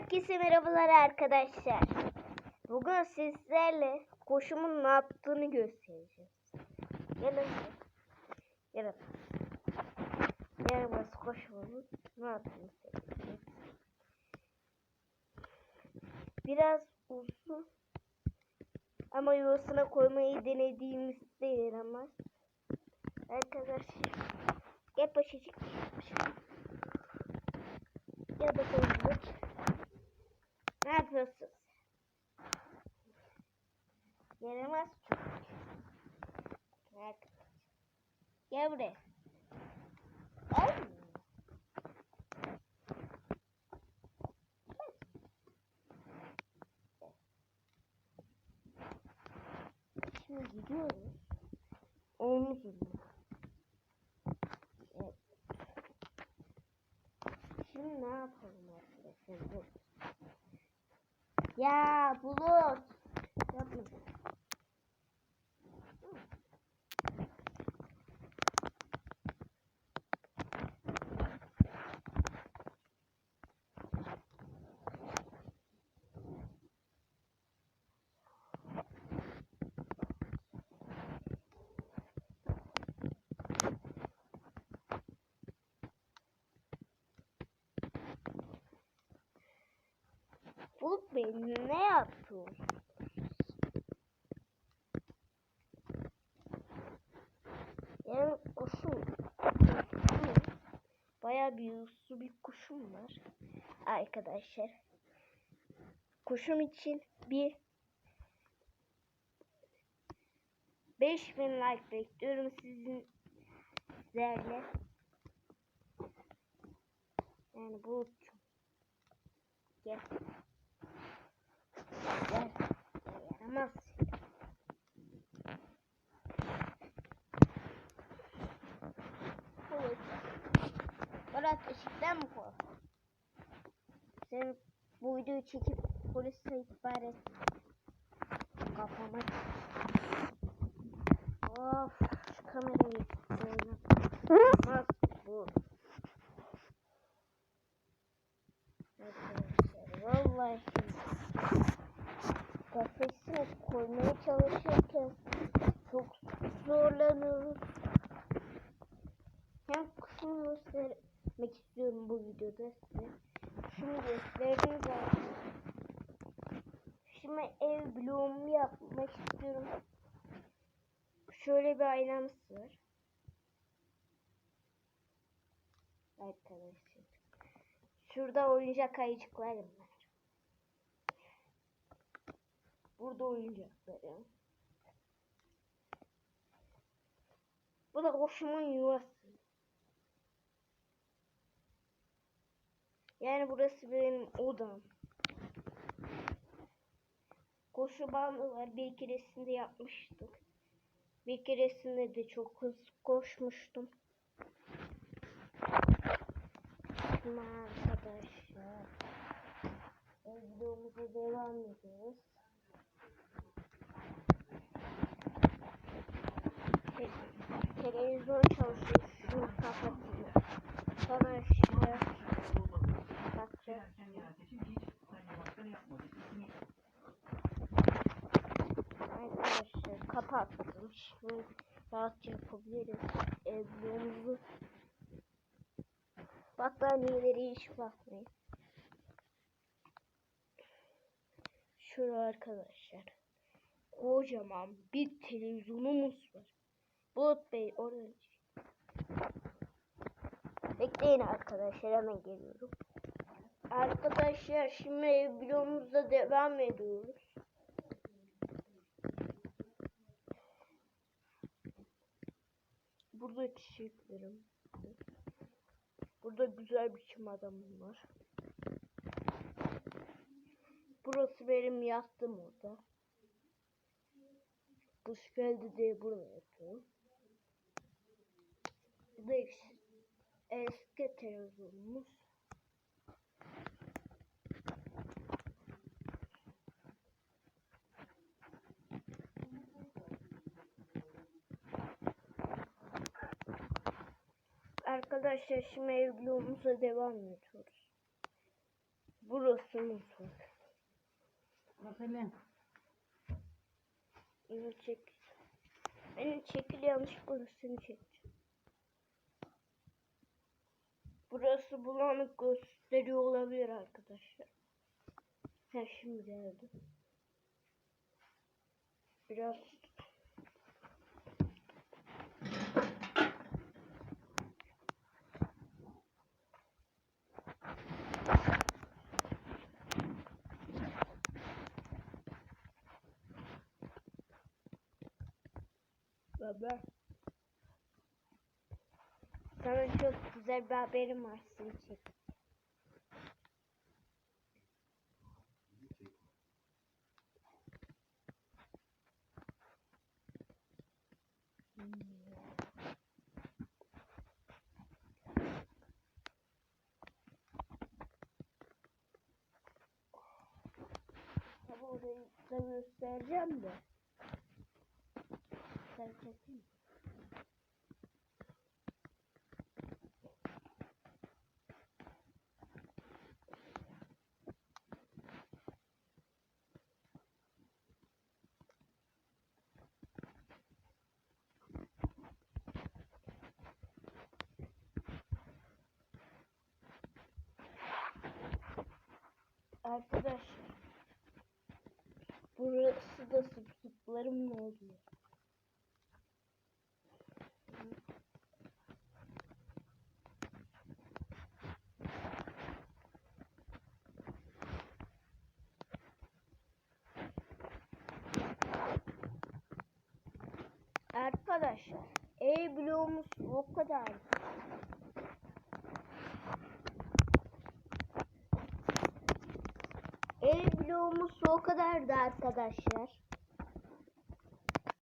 Herkese merhabalar arkadaşlar. Bugün sizlerle koşumun ne yaptığını göstereceğiz. Gelin. Gelin. Yaramaz koşumun ne yaptığını söyleyeceğiz. Biraz uzun ama yuvasına koymayı denediğimizde yaramaz. Arkadaşlar. Gel bakalım. Burç. Ne yapıyorsun? Yaramaz çocuk. Gel buraya. Ay. Şimdi gidiyoruz. Omuzumla. Evet. Şimdi ne yapalım arkadaşlar? Dur. Ya bulut. Bulut Bey ne yapıyor? Yani kuşum. Baya bir uslu bir kuşum var. Arkadaşlar. Kuşum için bir 5000 like bekliyorum sizin sizlerle. Yani bu. Gel. Evet. Murat ışıktan mı kork? Sen bu videoyu çekip polise ihbar et. Kafama Of şu kamerayı oynatmaz bu. Arkadaşlar vallahi göstermek istiyorum bu videoda size. Şimdi gösterdiğim zaman Şimdi ev bloğumu yapmak istiyorum. Şöyle bir aynamız var. Arkadaşlar. Şurada oyuncak ayıcıklarım var. Burada oyuncaklarım. Bu da koşumun yuvası. Yani burası benim odam. Koşu bandı var. Bir keresinde yapmıştık. Bir keresinde de çok hızlı koşmuştum. Şimdi arkadaşlar videomuza devam ediyoruz. Te- Televizyon çalışıyor. Şunu kapatıyor. Sonra şuraya bakacağız. Arkadaşlar kapattım. Şimdi rahatça yapabiliriz. Evliliğimizi battaniyeleri hiç bakmayın. Şurada arkadaşlar. Kocaman bir televizyonumuz var. Bulut Bey oradan çık. Bekleyin arkadaşlar hemen geliyorum. Arkadaşlar şimdi videomuzda devam ediyoruz. Burada çiçeklerim. Burada güzel bir çim adamım var. Burası benim yattığım oda. Kış geldi diye burada yatıyorum. Bu eski televizyonumuz. Arkadaşlar şimdi evliliğimize devam ediyoruz. Bu Burası mutfak. Bak hele. Beni çek. Beni çekil yanlışlıkla seni çekeceğim. Burası bulanık gösteriyor olabilir arkadaşlar. Ha şimdi geldi. Biraz Baba. Sana çok güzel bir haberim var seni çek. Tabii orayı da göstereceğim de. Sen çekeyim. Arkadaşlar burası da sıp sıplarım ne oluyor? Arkadaşlar E bloğumuz o kadar. E bloğumuz o kadardı arkadaşlar.